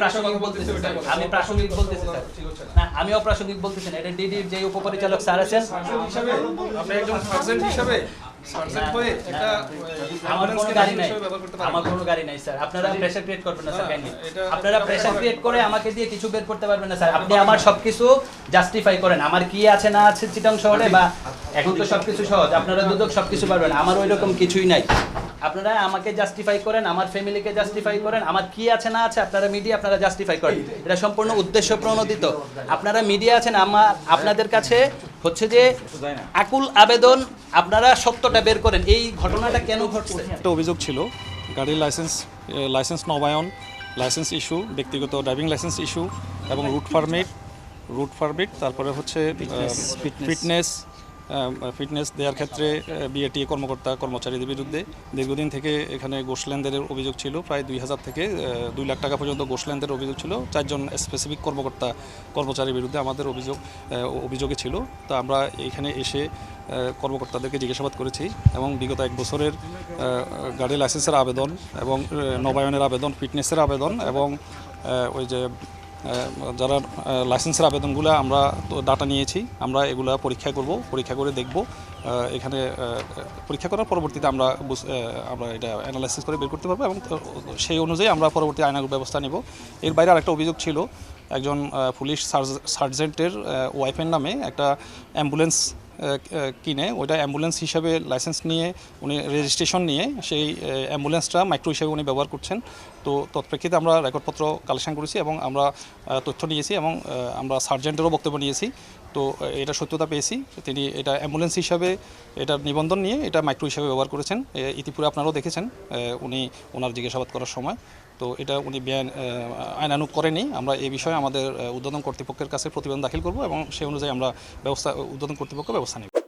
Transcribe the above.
প্রাসঙ্গিক বলতেছি স্যার। আমি প্রাসঙ্গিক বলতেছি স্যার। না আমি অপ্রাসঙ্গিক বলতেছি না। এটা ডিডির যে উপপরিচালক স্যার আছেন। আপনি একজন সার্জেন্ট হিসাবে? সার্জেন্ট এটা আমার কোনো গাড়ি নাই। আমার কোনো গাড়ি নাই স্যার। আপনারা প্রেসার ক্রিয়েট করবেন না স্যার কাইন্ডলি আপনারা প্রেসার ক্রিয়েট করে আমাকে দিয়ে কিছু বের করতে পারবেন না স্যার। আপনি আমার সবকিছু জাস্টিফাই করেন। আমার কি আছে না আছে চিটং শহরে বা এখন তো সবকিছু সহজ। আপনারা দুদক সবকিছু পারবেন। আমার ওই রকম কিছুই নাই। আপনারা আমাকে জাস্টিফাই করেন আমার ফ্যামিলিকে জাস্টিফাই করেন আমার কি আছে না আছে আপনারা মিডিয়া আপনারা জাস্টিফাই করেন। এটা সম্পূর্ণ উদ্দেশ্য প্রণোদিত। আপনারা মিডিয়া আছেন আমার আপনাদের কাছে হচ্ছে যে আকুল আবেদন আপনারা সত্যটা বের করেন। এই ঘটনাটা কেন ঘটছে? একটা অভিযোগ ছিল গাড়ির লাইসেন্স লাইসেন্স নবায়ন লাইসেন্স ইস্যু ব্যক্তিগত ড্রাইভিং লাইসেন্স ইস্যু এবং রুট পারমিট রুট পারমিট তারপরে হচ্ছে ফিটনেস ফিটনেস দেওয়ার ক্ষেত্রে বিএটি কর্মকর্তা, কর্মচারীদের বিরুদ্ধে দীর্ঘদিন থেকে এখানে গোশ অভিযোগ ছিল, প্রায় দুই হাজার থেকে দুই লাখ টাকা পর্যন্ত গোশ অভিযোগ ছিল। চারজন স্পেসিফিক কর্মকর্তা, কর্মচারীর বিরুদ্ধে আমাদের অভিযোগ অভিযোগে ছিল। তো আমরা এখানে এসে কর্মকর্তাদেরকে জিজ্ঞাসাবাদ করেছি এবং বিগত এক বছরের গাড়ি লাইসেন্সের আবেদন এবং নবায়নের আবেদন ফিটনেসের আবেদন এবং ওই যে যারা লাইসেন্সের আবেদনগুলো আমরা ডাটা নিয়েছি, আমরা এগুলা পরীক্ষা করব, পরীক্ষা করে দেখব এখানে পরীক্ষা করার পরবর্তীতে আমরা আমরা এটা অ্যানালাইসিস করে বের করতে পারব এবং সেই অনুযায়ী আমরা পরবর্তী আইনানুগ ব্যবস্থা নেব। এর বাইরে আরেকটা অভিযোগ ছিল একজন পুলিশ সার্জ- সার্জেন্টের ওয়াইফের নামে একটা অ্যাম্বুলেন্স কিনে। ওইটা অ্যাম্বুলেন্স হিসাবে লাইসেন্স নিয়ে উনি রেজিস্ট্রেশন নিয়ে সেই অ্যাম্বুলেন্সটা মাইক্রো হিসেবে উনি ব্যবহার করছেন। তো তৎপ্রেক্ষিতে আমরা রেকর্ডপত্র কালেকশন করেছি এবং আমরা তথ্য নিয়েছি এবং আমরা সার্জেন্টেরও বক্তব্য নিয়েছি। তো এটা সত্যতা পেয়েছি। তিনি এটা অ্যাম্বুলেন্স হিসাবে এটা নিবন্ধন নিয়ে এটা মাইক্রো হিসাবে ব্যবহার করেছেন। এ, ইতিপূর্বে আপনারাও দেখেছেন উনি ওনার জিজ্ঞাসাবাদ করার সময়। তো এটা উনি বেআইন আইনানুক করেনি। আমরা এই বিষয়ে আমাদের উদ্বোধন কর্তৃপক্ষের কাছে প্রতিবেদন দাখিল করব এবং সেই অনুযায়ী আমরা ব্যবস্থা, উদ্বোধন কর্তৃপক্ষ ব্যবস্থা নেব।